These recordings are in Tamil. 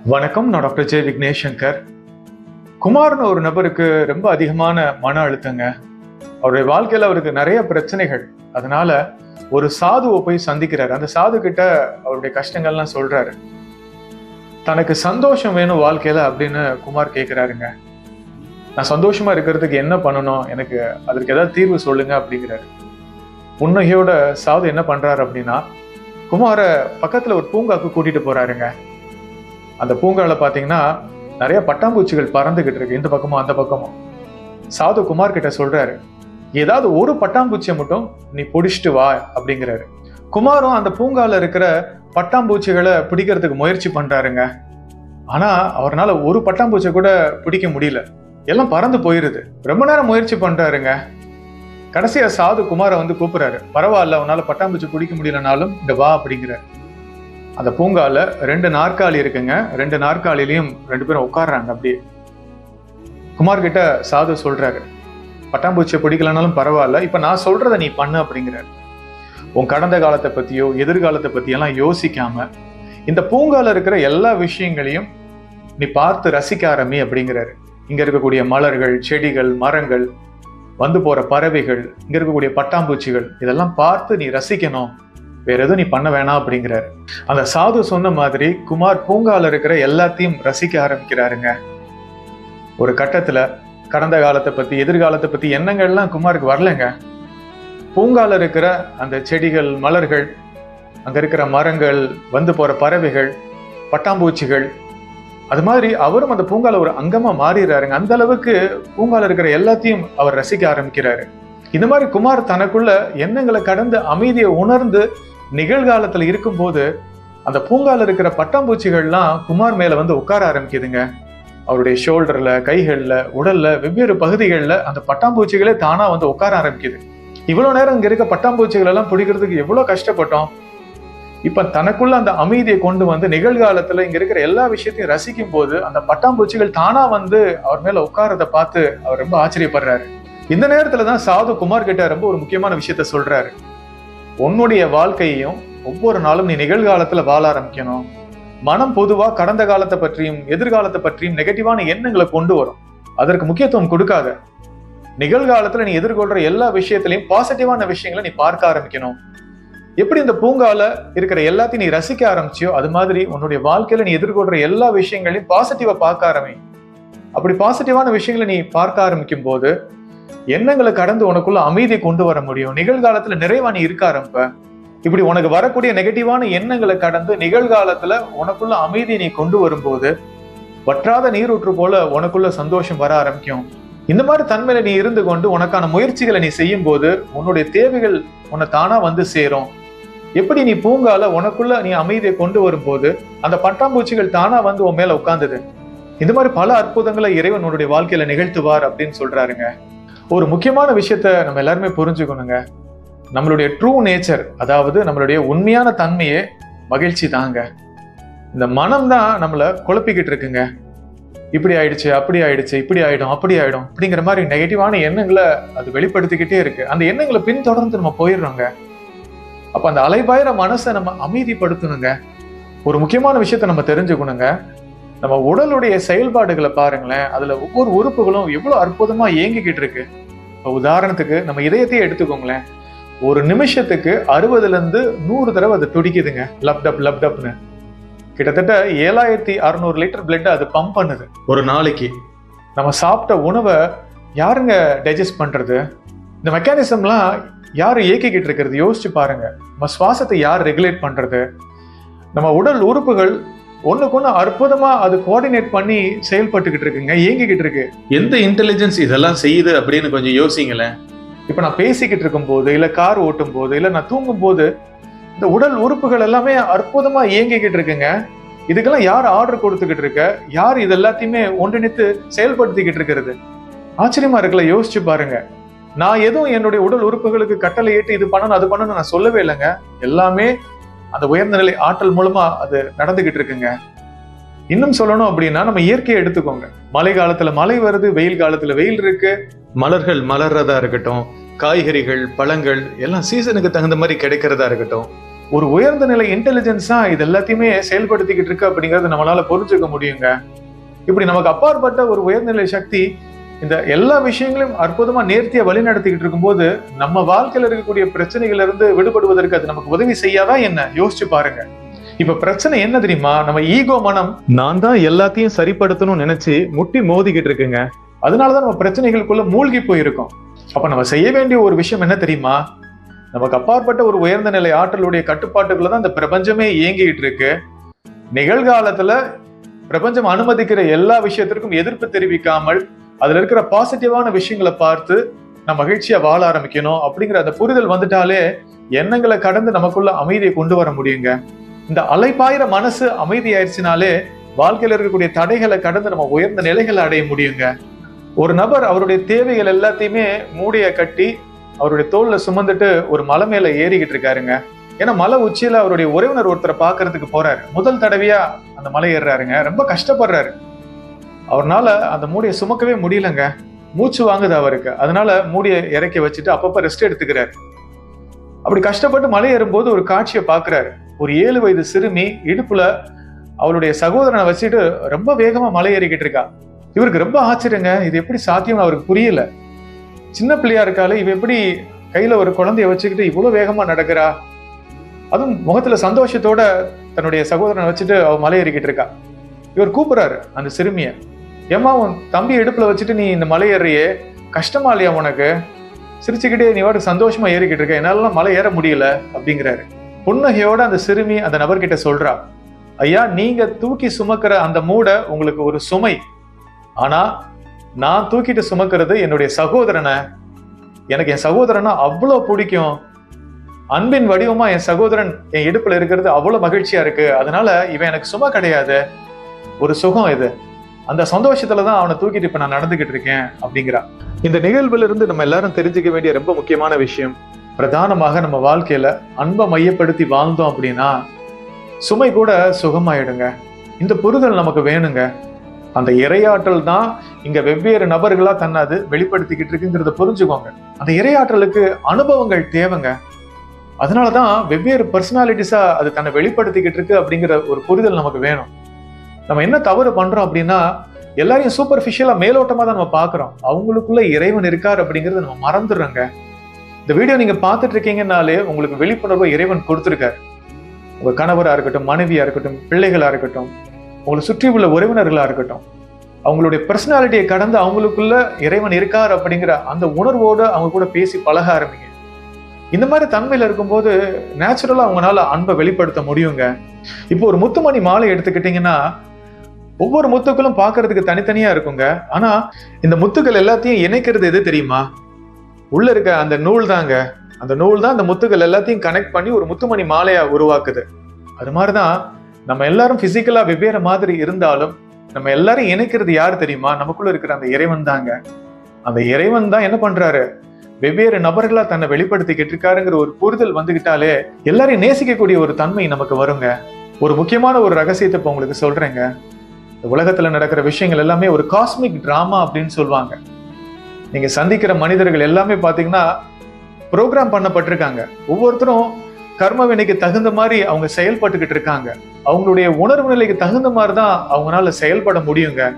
வணக்கம் நான் டாக்டர் ஜே விக்னேஷ் சங்கர் குமார்னு ஒரு நபருக்கு ரொம்ப அதிகமான மன அழுத்தங்க. அவருடைய வாழ்க்கையில அவருக்கு நிறைய பிரச்சனைகள். அதனால ஒரு சாதுவை போய் சந்திக்கிறாரு. அந்த சாது கிட்ட அவருடைய கஷ்டங்கள்லாம் சொல்றாரு. தனக்கு சந்தோஷம் வேணும் வாழ்க்கையில அப்படின்னு குமார் கேட்கிறாருங்க நான் சந்தோஷமா இருக்கிறதுக்கு என்ன பண்ணணும்? எனக்கு அதற்கு ஏதாவது தீர்வு சொல்லுங்க அப்படிங்கிறாரு. புன்னகையோட சாது என்ன பண்றாரு அப்படின்னா குமார பக்கத்துல ஒரு பூங்காக்கு கூட்டிட்டு போறாருங்க. அந்த பூங்காவில் பார்த்தீங்கன்னா நிறைய பட்டாம்பூச்சிகள் பறந்துகிட்டு இருக்கு. இந்த பக்கமும் அந்த பக்கமும். சாது குமார் கிட்ட சொல்றாரு ஏதாவது ஒரு பட்டாம்பூச்சியை மட்டும் நீ பிடிச்சிட்டு வா அப்படிங்கிறாரு. குமாரும் அந்த பூங்காவில் இருக்கிற பட்டாம்பூச்சிகளை பிடிக்கிறதுக்கு முயற்சி பண்றாருங்க. ஆனா அவரால் ஒரு பட்டாம்பூச்சியை கூட பிடிக்க முடியல. எல்லாம் பறந்து போயிருது. ரொம்ப நேரம் முயற்சி பண்றாருங்க. கடைசியா சாது குமாரை வந்து கூப்பிடுறாரு. பரவாயில்ல உன்னால பட்டாம்பூச்சி பிடிக்க முடியலனாலும் இந்த வா அப்படிங்கிறாரு. அந்த பூங்கால ரெண்டு நாற்காலி இருக்குங்க. ரெண்டு நாற்காலிலையும் ரெண்டு பேரும் உட்கார்றாங்க அப்படியே. குமார் கிட்ட சாது சொல்றாரு பட்டாம்பூச்சியை பிடிக்கலனாலும் பரவாயில்ல இப்ப நான் சொல்றதை நீ பண்ணு அப்படிங்கிறாரு. உன் கடந்த காலத்தை பற்றியோ எதிர்காலத்தை பற்றியெல்லாம் யோசிக்காம இந்த பூங்கால இருக்கிற எல்லா விஷயங்களையும் நீ பார்த்து ரசிக்க ஆரம்பி அப்படிங்கிறாரு. இங்க இருக்கக்கூடிய மலர்கள் செடிகள் மரங்கள் வந்து போற பறவைகள் இங்க இருக்கக்கூடிய பட்டாம்பூச்சிகள் இதெல்லாம் பார்த்து நீ ரசிக்கணும். வேற எதுவும் நீ பண்ண வேணாம் அப்படிங்கிறாரு. அந்த சாது சொன்ன மாதிரி குமார் பூங்கால இருக்கிற எல்லாத்தையும் ரசிக்க ஆரம்பிக்கிறாருங்க. ஒரு கட்டத்துல கடந்த காலத்தை பத்தி எதிர்காலத்தை பத்தி எண்ணங்கள்லாம் குமாருக்கு வரலங்க. பூங்கால இருக்கிற அந்த செடிகள் மலர்கள் அங்க இருக்கிற மரங்கள் வந்து போற பறவைகள் பட்டாம்பூச்சிகள் அது மாதிரி அவரும் அந்த பூங்கால ஒரு அங்கமா மாறிடுறாருங்க. அந்த அளவுக்கு பூங்கால இருக்கிற எல்லாத்தையும் அவர் ரசிக்க ஆரம்பிக்கிறாரு. இந்த மாதிரி குமார் தனக்குள்ள எண்ணங்களை கடந்து அமைதியை உணர்ந்து நிகழ்காலத்துல இருக்கும்போது அந்த பூங்கால இருக்கிற பட்டாம்பூச்சிகள்லாம் குமார் மேல வந்து உட்கார ஆரம்பிக்குதுங்க. அவருடைய ஷோல்டர்ல கைகள்ல உடல்ல வெவ்வேறு பகுதிகளில் அந்த பட்டாம்பூச்சிகளே தானா வந்து உட்கார ஆரம்பிக்குது. இவ்வளவு நேரம் இங்க இருக்க பட்டாம்பூச்சிகள் எல்லாம் பிடிக்கிறதுக்கு எவ்வளவு கஷ்டப்பட்டோம். இப்ப தனக்குள்ள அந்த அமைதியை கொண்டு வந்து நிகழ்காலத்துல இங்க இருக்கிற எல்லா விஷயத்தையும் ரசிக்கும் போது அந்த பட்டாம்பூச்சிகள் தானா வந்து அவர் மேல உட்காரத பார்த்து அவர் ரொம்ப ஆச்சரியப்படுறாரு. இந்த நேரத்துல தான் சாது குமார் கிட்ட ரொம்ப ஒரு முக்கியமான விஷயத்த சொல்றாரு. உன்னுடைய வாழ்க்கையையும் ஒவ்வொரு நாளும் நீ நிகழ்காலத்துல வாழ ஆரம்பிக்கணும். மனம் பொதுவா கடந்த காலத்தை பற்றியும் எதிர்காலத்தை பற்றியும் நெகட்டிவான எண்ணங்களை கொண்டு வரும். அதற்கு முக்கியத்துவம் கொடுக்காத. நிகழ்காலத்துல நீ எதிர்கொள்ற எல்லா விஷயத்திலையும் பாசிட்டிவான விஷயங்களை நீ பார்க்க ஆரம்பிக்கணும். எப்படி இந்த பூங்கால இருக்கிற எல்லாத்தையும் நீ ரசிக்க ஆரம்பிச்சியோ அது மாதிரி உன்னுடைய வாழ்க்கையில நீ எதிர்கொள்ற எல்லா விஷயங்களையும் பாசிட்டிவா பார்க்க ஆரம்பி. அப்படி பாசிட்டிவான விஷயங்களை நீ பார்க்க ஆரம்பிக்கும் போது எண்ணங்களை கடந்து உனக்குள்ள அமைதியை கொண்டு வர முடியும். நிகழ்காலத்துல நிறைவா நீ இருக்க ஆரம்ப. இப்படி உனக்கு வரக்கூடிய நெகட்டிவான எண்ணங்களை கடந்து நிகழ்காலத்துல உனக்குள்ள அமைதியை நீ கொண்டு வரும்போது வற்றாத நீரூற்று போல உனக்குள்ள சந்தோஷம் வர ஆரம்பிக்கும். இந்த மாதிரி தன்மையில நீ இருந்து கொண்டு உனக்கான முயற்சிகளை நீ செய்யும் போது உன்னுடைய தேவைகள் உன்னை தானா வந்து சேரும். எப்படி நீ பூங்கால உனக்குள்ள நீ அமைதியை கொண்டு வரும்போது அந்த பட்டாம்பூச்சிகள் தானா வந்து உன் மேல உட்காந்துது இந்த மாதிரி பல அற்புதங்களை இறைவன் உன்னுடைய வாழ்க்கையில நிகழ்த்துவார் அப்படின்னு சொல்றாருங்க. ஒரு முக்கியமான விஷயத்த நம்ம எல்லாருமே புரிஞ்சுக்கணுங்க. நம்மளுடைய ட்ரூ நேச்சர் அதாவது நம்மளுடைய உண்மையான தன்மையே மகிழ்ச்சி தாங்க. இந்த மனம் தான் நம்மளை குழப்பிக்கிட்டு இருக்குங்க. இப்படி ஆயிடுச்சு அப்படி ஆயிடுச்சு இப்படி ஆயிடும் அப்படி ஆயிடும் அப்படிங்கிற மாதிரி நெகட்டிவான எண்ணங்களை அது வெளிப்படுத்திக்கிட்டே இருக்கு. அந்த எண்ணங்களை பின்தொடர்ந்து நம்ம போயிடுறோங்க. அப்ப அந்த அலைபாயிர மனசை நம்ம அமைதிப்படுத்தணுங்க. ஒரு முக்கியமான விஷயத்த நம்ம தெரிஞ்சுக்கணுங்க. நம்ம உடலுடைய செயல்பாடுகளை பாருங்களேன் அதுல ஒவ்வொரு உறுப்புகளும் எவ்வளவு அற்புதமா இயங்கிக்கிட்டு இருக்கு. இப்போ உதாரணத்துக்கு நம்ம இதயத்தையே எடுத்துக்கோங்களேன். ஒரு நிமிஷத்துக்கு அறுபதுல இருந்து நூறு தடவை அது துடிக்குதுங்க. லப்டப் லப்டப்னு கிட்டத்தட்ட ஏழாயிரத்தி அறுநூறு லிட்டர் பிளட் அது பம்ப் பண்ணுது. ஒரு நாளைக்கு. நம்ம சாப்பிட்ட உணவை யாருங்க டைஜஸ்ட் பண்றது? இந்த மெக்கானிசம்லாம் யார் இயக்கிக்கிட்டு இருக்கிறது? யோசிச்சு பாருங்க. நம்ம சுவாசத்தை யார் ரெகுலேட் பண்றது? நம்ம உடல் உறுப்புகள் ஒண்ணுக்கு ஒண்ணு அற்புதமா அது கோஆர்டினேட் பண்ணி செயல்பட்டுக்கிட்டு இருக்குங்க இயங்கிக்கிட்டு இருக்கு. எந்த இன்டெலிஜென்ஸ் இதெல்லாம் செய்யுது அப்படின்னு கொஞ்சம் யோசிங்களேன். இப்ப நான் பேசிக்கிட்டு இருக்கும் போது இல்ல கார் ஓட்டும் போது இல்ல நான் தூங்கும் போது இந்த உடல் உறுப்புகள் எல்லாமே அற்புதமா இயங்கிக்கிட்டு இருக்குங்க. இதுக்கெல்லாம் யார் ஆர்டர் கொடுத்துக்கிட்டு இருக்க? யார் இது எல்லாத்தையுமே ஒன்றிணைத்து செயல்படுத்திக்கிட்டு இருக்கிறது? ஆச்சரியமா இருக்குல்ல யோசிச்சு பாருங்க. நான் எதுவும் என்னுடைய உடல் உறுப்புகளுக்கு கட்டளை ஏட்டு இது பண்ணணும் அது பண்ணணும் நான் சொல்லவே இல்லைங்க. எல்லாமே அந்த உயர்ந்த நிலை ஆற்றல் மூலமா அது நடந்துகிட்டு இருக்குங்க. இன்னும் சொல்லணும் அப்படின்னா நம்ம இயற்கையை எடுத்துக்கோங்க. மழை காலத்துல மழை வருது வெயில் காலத்துல வெயில் இருக்கு. மலர்கள் மலர்றதா இருக்கட்டும் காய்கறிகள் பழங்கள் எல்லாம் சீசனுக்கு தகுந்த மாதிரி கிடைக்கிறதா இருக்கட்டும். ஒரு உயர்ந்த நிலை இன்டெலிஜென்ஸா இது எல்லாத்தையுமே செயல்படுத்திக்கிட்டு இருக்கு அப்படிங்கறத நம்மளால புரிஞ்சுக்க முடியுங்க. இப்படி நமக்கு அப்பாற்பட்ட ஒரு உயர்நிலை சக்தி இந்த எல்லா விஷயங்களையும் அற்புதமா நேர்த்தியா வழி நடத்திக்கிட்டு இருக்கும்போது நம்ம வாழ்க்கையில் இருக்கக்கூடிய பிரச்சனைகள் இருந்து விடுபடுவதற்கு அது நமக்கு உதவி செய்யாதா என்ன? யோசிச்சு பாருங்க. இப்ப பிரச்சனை என்ன தெரியுமா? நம்ம ஈகோ மனம் நான் தான் எல்லாத்தையும் சரிப்படுத்தணும்னு நினைச்சு முட்டி மோதிக்கிட்டு இருக்குங்க. அதனாலதான் நம்ம பிரச்சனைகளுக்குள்ள மூழ்கி போயிருக்கோம். அப்ப நம்ம செய்ய வேண்டிய ஒரு விஷயம் என்ன தெரியுமா? நமக்கு அப்பாற்பட்ட ஒரு உயர்ந்த நிலை ஆற்றலுடைய கட்டுப்பாட்டுக்குள்ள தான் இந்த பிரபஞ்சமே இயங்கிட்டு இருக்கு. நிகழ்காலத்துல பிரபஞ்சம் அனுமதிக்கிற எல்லா விஷயத்திற்கும் எதிர்ப்பு தெரிவிக்காமல் அதுல இருக்கிற பாசிட்டிவான விஷயங்களை பார்த்து நம்ம மகிழ்ச்சியா வாழ ஆரம்பிக்கணும் அப்படிங்கிற அந்த புரிதல் வந்துட்டாலே எண்ணங்களை கடந்து நமக்குள்ள அமைதியை கொண்டு வர முடியுங்க. இந்த அலைப்பாயிர மனசு அமைதி ஆயிடுச்சுனாலே வாழ்க்கையில் இருக்கக்கூடிய தடைகளை கடந்து நம்ம உயர்ந்த நிலைகளை அடைய முடியுங்க. ஒரு நபர் அவருடைய தேவைகள் எல்லாத்தையுமே மூடைய கட்டி அவருடைய தோல்ல சுமந்துட்டு ஒரு மலை மேல ஏறிக்கிட்டு இருக்காருங்க. ஏன்னா மலை உச்சியில அவருடைய உறவினர் ஒருத்தரை பாக்குறதுக்கு போறாரு. முதல் தடவையா அந்த மலை ஏறுறாருங்க. ரொம்ப கஷ்டப்படுறாரு. அவர்னால அந்த மூடியை சுமக்கவே முடியலங்க. மூச்சு வாங்குது அவருக்கு. அதனால மூடியை இறக்கி வச்சுட்டு அப்பப்ப ரெஸ்ட் எடுத்துக்கிறாரு. அப்படி கஷ்டப்பட்டு மலை ஏறும்போது ஒரு காட்சியை பார்க்குறாரு. ஒரு ஏழு வயது சிறுமி இடுப்புல அவளுடைய சகோதரனை வச்சுட்டு ரொம்ப வேகமா மலை ஏறிக்கிட்டு இருக்கா. இவருக்கு ரொம்ப ஆச்சரியங்க. இது எப்படி சாத்தியம்னு அவருக்கு புரியல. சின்ன பிள்ளையா இருக்காளே இவ எப்படி கையில ஒரு குழந்தைய வச்சுக்கிட்டு இவ்வளவு வேகமா நடக்கிறா? அதுவும் முகத்துல சந்தோஷத்தோட தன்னுடைய சகோதரனை வச்சுட்டு அவ மலை ஏறிக்கிட்டு இருக்கா. இவர் கூப்பிடுறாரு அந்த சிறுமியை. ஏம்மா உன் தம்பி இடுப்புல வச்சுட்டு நீ இந்த மலை ஏறியே கஷ்டமா இல்லையா உனக்கு? சிரிச்சுக்கிட்டே நீ வாட்டு சந்தோஷமா ஏறிக்கிட்டு இருக்க. என்னாலலாம் மலை ஏற முடியல அப்படிங்கிறாரு. புன்னகையோட அந்த சிறுமி அந்த நபர்கிட்ட சொல்றா ஐயா நீங்க தூக்கி சுமக்கிற அந்த மூடை உங்களுக்கு ஒரு சுமை. ஆனா நான் தூக்கிட்டு சுமக்கிறது என்னுடைய சகோதரனை. எனக்கு என் சகோதரனா அவ்வளோ பிடிக்கும். அன்பின் வடிவமா என் சகோதரன் என் இடுப்புல இருக்கிறது அவ்வளோ மகிழ்ச்சியா இருக்கு. அதனால இவன் எனக்கு சும்மா கிடையாது. ஒரு சுகம் இது. அந்த சந்தோஷத்துல தான் அவனை தூக்கிட்டு இப்ப நான் நடந்துகிட்டு இருக்கேன் அப்படிங்கிறா. இந்த நிகழ்வுல இருந்து நம்ம எல்லாரும் தெரிஞ்சுக்க வேண்டிய ரொம்ப முக்கியமான விஷயம் பிரதானமாக நம்ம வாழ்க்கையில அன்பை மையப்படுத்தி வாழ்ந்தோம் அப்படின்னா சுமை கூட சுகமாயிடுங்க. இந்த புரிதல் நமக்கு வேணுங்க. அந்த இரையாற்றல் தான் இங்க வெவ்வேறு நபர்களா தன்னை அது வெளிப்படுத்திக்கிட்டு இருக்குங்கிறத புரிஞ்சுக்கோங்க. அந்த இரையாற்றலுக்கு அனுபவங்கள் தேவைங்க. அதனாலதான் வெவ்வேறு பர்சனாலிட்டிஸா அது தன்னை வெளிப்படுத்திக்கிட்டு இருக்கு அப்படிங்கிற ஒரு புரிதல் நமக்கு வேணும். நம்ம என்ன தவறு பண்றோம் அப்படின்னா எல்லாரையும் சூப்பர்ஃபிஷியலா மேலோட்டமா தான் நம்ம பார்க்குறோம். அவங்களுக்குள்ள இறைவன் இருக்கார் அப்படிங்கறத நம்ம மறந்துடுறோங்க. இந்த வீடியோ நீங்க பார்த்துட்டு இருக்கீங்கன்னாலே உங்களுக்கு விழிப்புணர்வு இறைவன் கொடுத்துருக்காரு. உங்க கணவரா இருக்கட்டும் மனைவியா இருக்கட்டும் பிள்ளைகளா இருக்கட்டும் உங்களை சுற்றி உள்ள உறவினர்களா இருக்கட்டும் அவங்களுடைய பர்சனாலிட்டியை கடந்து அவங்களுக்குள்ள இறைவன் இருக்கார் அப்படிங்கிற அந்த உணர்வோடு அவங்க கூட பேசி பழக ஆரம்பிங்க. இந்த மாதிரி தன்மையில இருக்கும்போது நேச்சுரலாக அவங்களால அன்பை வெளிப்படுத்த முடியுங்க. இப்போ ஒரு முத்துமணி மாலை எடுத்துக்கிட்டிங்கன்னா ஒவ்வொரு முத்துக்களும் பார்க்கறதுக்கு தனித்தனியா இருக்குங்க. ஆனா இந்த முத்துக்கள் எல்லாத்தையும் இணைக்கிறது எது தெரியுமா? உள்ள இருக்க அந்த நூல் தாங்க. அந்த நூல் தான் அந்த முத்துக்கள் எல்லாத்தையும் கனெக்ட் பண்ணி ஒரு முத்துமணி மாலையா உருவாக்குது. அது மாதிரிதான் நம்ம எல்லாரும் பிசிக்கலா வெவ்வேறு மாதிரி இருந்தாலும் நம்ம எல்லாரும் இணைக்கிறது யார் தெரியுமா? நமக்குள்ள இருக்கிற அந்த இறைவன் தாங்க. அந்த இறைவன் தான் என்ன பண்றாரு? வெவ்வேறு நபர்களா தன்னை வெளிப்படுத்திக்கிட்டு இருக்காருங்கிற ஒரு புரிதல் வந்துகிட்டாலே எல்லாரையும் நேசிக்கக்கூடிய ஒரு தன்மை நமக்கு வருங்க. ஒரு முக்கியமான ஒரு ரகசியத்தை இப்ப உங்களுக்கு சொல்றேங்க. உலகத்தில் நடக்கிற விஷயங்கள் எல்லாமே ஒரு காஸ்மிக் ட்ராமா அப்படின்னு சொல்லுவாங்க. நீங்கள் சந்திக்கிற மனிதர்கள் எல்லாமே பார்த்தீங்கன்னா ப்ரோக்ராம் பண்ணப்பட்டிருக்காங்க. ஒவ்வொருத்தரும் கர்மவினைக்கு தகுந்த மாதிரி அவங்க செயல்பட்டுக்கிட்டு இருக்காங்க. அவங்களுடைய உணர்வு நிலைக்கு தகுந்த மாதிரி தான் அவங்களால செயல்பட முடியுங்க.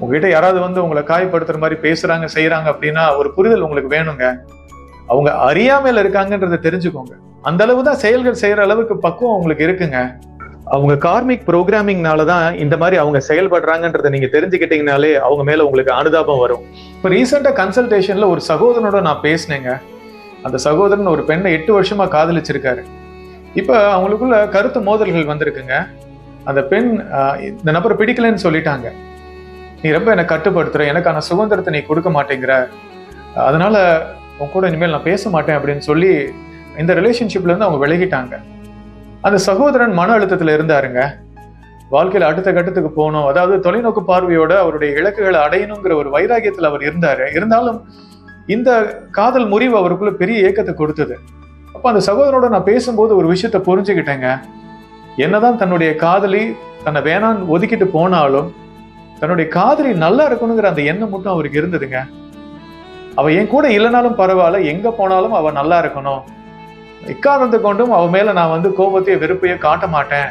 உங்ககிட்ட யாராவது வந்து உங்களை காயப்படுத்துற மாதிரி பேசுறாங்க செய்யறாங்க அப்படின்னா ஒரு புரிதல் உங்களுக்கு வேணுங்க. அவங்க அறியாமையில இருக்காங்கன்றத தெரிஞ்சுக்கோங்க. அந்த அளவு தான் செயல்கள் செய்யற அளவுக்கு பக்குவம் உங்களுக்கு இருக்குங்க. அவங்க கார்மிக் ப்ரோக்ராமிங்னால தான் இந்த மாதிரி அவங்க செயல்படுறாங்கன்றத நீங்க தெரிஞ்சுக்கிட்டீங்கனாலே அவங்க மேல உங்களுக்கு அனுதாபம் வரும். இப்போ ரீசெண்டா கன்சல்டேஷன்ல ஒரு சகோதரனோட நான் பேசினேங்க. அந்த சகோதரன் ஒரு பெண்ணை எட்டு வருஷமா காதலிச்சிருக்காரு. இப்போ அவங்களுக்குள்ள கருத்து மோதல்கள் வந்திருக்குங்க. அந்த பெண் இந்த நபரை பிடிக்கலன்னு சொல்லிட்டாங்க. நீ ரொம்ப என்னை கட்டுப்படுத்துற எனக்கான சுதந்திரத்தை நீ கொடுக்க மாட்டேங்கிற. அதனால உன் கூட இனிமேல் நான் பேச மாட்டேன் அப்படின்னு சொல்லி இந்த ரிலேஷன்ஷிப்ல இருந்து அவங்க விலகிட்டாங்க. அந்த சகோதரன் மன அழுத்தத்தில் இருந்தாருங்க. வாழ்க்கையில் அடுத்த கட்டத்துக்கு போகணும். அதாவது தொலைநோக்கு பார்வையோட அவருடைய இலக்குகளை அடையணுங்கிற ஒரு வைராகியத்தில் அவர் இருந்தாரு. இருந்தாலும் இந்த காதல் முறிவு அவருக்குள்ள பெரிய ஏக்கத்தை கொடுத்தது. அப்போ அந்த சகோதரனோட நான் பேசும்போது ஒரு விஷயத்த புரிஞ்சுக்கிட்டேங்க. என்னதான் தன்னுடைய காதலி தன்னை வேணான்னு ஒதுக்கிட்டு போனாலும் தன்னுடைய காதலி நல்லா இருக்கணுங்கிற அந்த எண்ணம் மட்டும் அவருக்கு இருந்ததுங்க. அவ என் கூட இல்லைனாலும் பரவாயில்ல. எங்க போனாலும் அவ நல்லா இருக்கணும். எக்காரணத்தை கொண்டும் அவன் மேல நான் வந்து கோபத்தையோ வெறுப்பையோ காட்ட மாட்டேன்.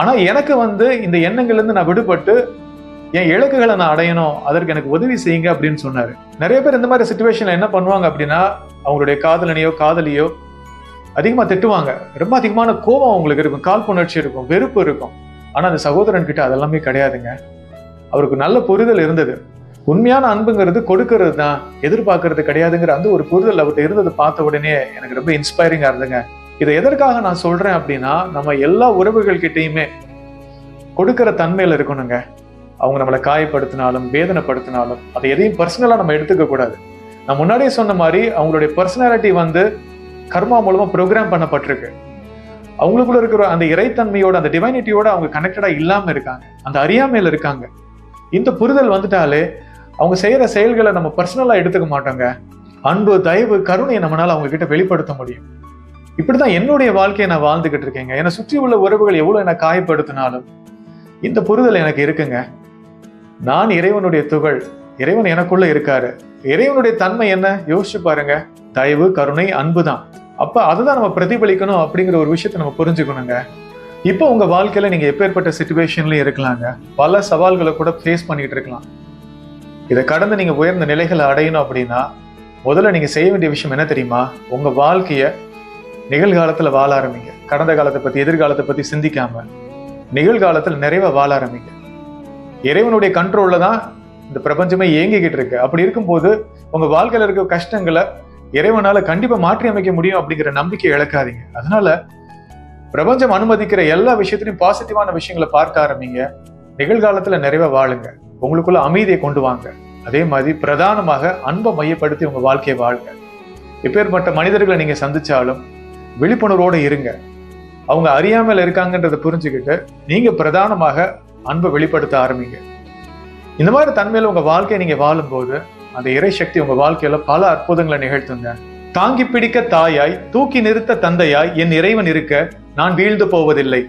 ஆனா எனக்கு வந்து இந்த எண்ணங்கள்லேருந்து நான் விடுபட்டு என் இலக்குகளை நான் அடையணும் அதற்கு எனக்கு உதவி செய்யுங்க அப்படின்னு சொன்னாரு. நிறைய பேர் இந்த மாதிரி சுச்சுவேஷன்ல என்ன பண்ணுவாங்க அப்படின்னா அவங்களுடைய காதலனையோ காதலியோ அதிகமாக திட்டுவாங்க. ரொம்ப அதிகமான கோபம் அவங்களுக்கு இருக்கும். காழ்ப்புணர்ச்சி இருக்கும் வெறுப்பு இருக்கும். ஆனால் அந்த சகோதரன் கிட்ட அதெல்லாமே கிடையாதுங்க. அவருக்கு நல்ல புரிதல் இருந்தது. உண்மையான அன்புங்கிறது கொடுக்கறது தான். எதிர்பார்க்கறது கிடையாதுங்கிற அந்த ஒரு புரிதல் அவர்கிட்ட இருந்ததை பார்த்த உடனே எனக்கு ரொம்ப இன்ஸ்பைரிங்காக இருந்துங்க இதை எதற்காக நான் சொல்கிறேன் அப்படின்னா நம்ம எல்லா உறவுகள் கிட்டயுமே கொடுக்கிற தன்மையில் இருக்கணுங்க. அவங்க நம்மளை காயப்படுத்தினாலும் வேதனைப்படுத்தினாலும் அதை எதையும் பர்சனலாக நம்ம எடுத்துக்க கூடாது. நான் முன்னாடியே சொன்ன மாதிரி அவங்களுடைய பர்சனாலிட்டி வந்து கர்மா மூலமாக ப்ரோக்ராம் பண்ணப்பட்டிருக்கு. அவங்களுக்குள்ள இருக்கிற அந்த இறைத்தன்மையோட அந்த டிவைனிட்டியோட அவங்க கனெக்டடாக இல்லாமல் இருக்காங்க. அந்த அறியாமையில் இருக்காங்க. இந்த புரிதல் வந்துட்டாலே அவங்க செய்கிற செயல்களை நம்ம பர்சனலாக எடுத்துக்க மாட்டோங்க. அன்பு தயவு கருணையை நம்மளால் அவங்க கிட்ட வெளிப்படுத்த முடியும். இப்படிதான் என்னுடைய வாழ்க்கையை நான் வாழ்ந்துக்கிட்டு இருக்கேங்க. என்னை சுற்றி உள்ள உறவுகள் எவ்வளோ என்னை காயப்படுத்தினாலும் இந்த புரிதல் எனக்கு இருக்குங்க. நான் இறைவனுடைய துகள் இறைவன் எனக்குள்ள இருக்காரு. இறைவனுடைய தன்மை என்ன? யோசிச்சு பாருங்க. தயவு கருணை அன்பு தான் அப்ப அதுதான் நம்ம பிரதிபலிக்கணும் அப்படிங்கிற ஒரு விஷயத்தை நம்ம புரிஞ்சுக்கணுங்க. இப்போ உங்கள் வாழ்க்கையில் நீங்கள் எப்பேற்பட்ட சுச்சுவேஷன்லேயும் இருக்கலாங்க. பல சவால்களை கூட ஃபேஸ் பண்ணிகிட்டு இருக்கலாம். இதை கடந்து நீங்கள் உயர்ந்த நிலைகளை அடையணும் அப்படின்னா முதல்ல நீங்கள் செய்ய வேண்டிய விஷயம் என்ன தெரியுமா? உங்கள் வாழ்க்கையை நிகழ்காலத்தில் வாழ ஆரம்பிங்க. கடந்த காலத்தை பற்றி எதிர்காலத்தை பற்றி சிந்திக்காம நிகழ்காலத்தில் நிறைவாக வாழ ஆரம்பிங்க. இறைவனுடைய கண்ட்ரோலில் தான் இந்த பிரபஞ்சமே இயங்கிக்கிட்டு இருக்கு. அப்படி இருக்கும்போது உங்கள் வாழ்க்கையில் இருக்க கஷ்டங்களை இறைவனால் கண்டிப்பாக மாற்றி அமைக்க முடியும் அப்படிங்கிற நம்பிக்கை இழக்காதீங்க. அதனால பிரபஞ்சம் அனுமதிக்கிற எல்லா விஷயத்திலையும் பாசிட்டிவான விஷயங்களை பார்க்க ஆரம்பிங்க. நிகழ்காலத்தில் நிறைவாக வாழுங்க. உங்களுக்குள்ள அமைதியை கொண்டு வாங்க. அதே மாதிரி பிரதானமாக அன்பை மையப்படுத்தி உங்க வாழ்க்கையை வாழ்க. எப்பேற்பட்ட மனிதர்களை நீங்க சந்திச்சாலும் விழிப்புணர்வோட இருங்க. அவங்க அறியாமல் இருக்காங்கன்றதை புரிஞ்சுக்கிட்டு நீங்க பிரதானமாக அன்பை வெளிப்படுத்த ஆரம்பிங்க. இந்த மாதிரி தன்மையில உங்க வாழ்க்கையை நீங்க வாழும்போது அந்த இறை சக்தி உங்க வாழ்க்கையில பல அற்புதங்களை நிகழ்த்துங்க. தாங்கி பிடிக்க தாயாய் தூக்கி நிறுத்த தந்தையாய் என் இறைவன் இருக்க நான் வீழ்ந்து போவதில்லை.